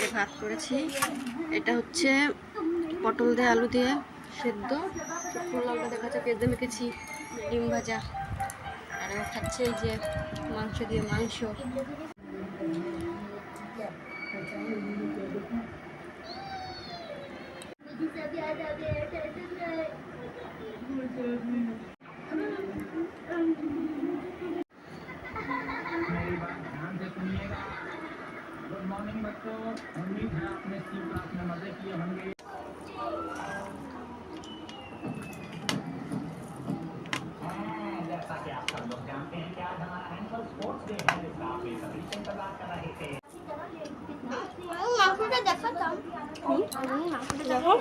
যে ভাত করেছি। এটা হচ্ছে পটল দিয়ে আলু দিয়ে সেদ্ধ। লঙ্কা দেখা যাচ্ছে পেঁয়াজ মেখেছি ডিম ভাজা। আর এবার খাচ্ছে এই যে মাংস দিয়ে মাংস। मेरी उम्मीद है आपने सी क्लास में मजे किए होंगे हाँ, जैसा कि आप सब लोग जानते हैं कि आज हमारा एनुअल स्पोर्ट्स डे है जिसका आप बेसब्री से इंतजार कर रहे थे মাংসটা দেখাতাম আমি মাংসটা দেখো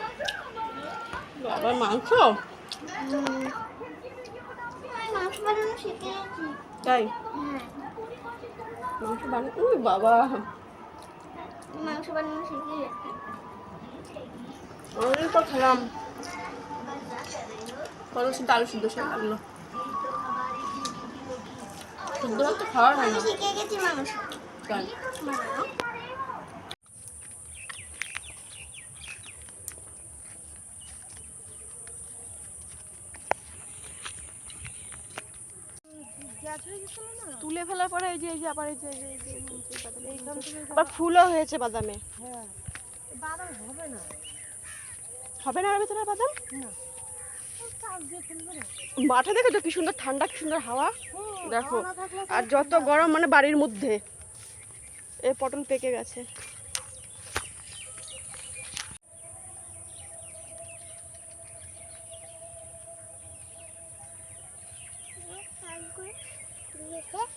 আবার মাংস আমি মাংস বানানো শিখে গেছি তাই হ্যাঁ মাংস বানানো উই বাবা আমি মাংস বানানো শিখে অনেক তো খেলাম। কত সিদ্ধ আলু সিদ্ধ সে লাগল সিদ্ধ তো খাওয়া হয় না। শিখে গেছি মাংস। তুলে ফেলার পরে এই যে এই যে আবার এই যে এই যে আবার ফুলও হয়েছে বাদামে। হবে না। হবে না বাদাম? মাঠে দেখো তো কি সুন্দর ঠান্ডা কি সুন্দর হাওয়া। দেখো আর যত গরম মানে বাড়ির মধ্যে। এ পটল পেকে গেছে। Okay.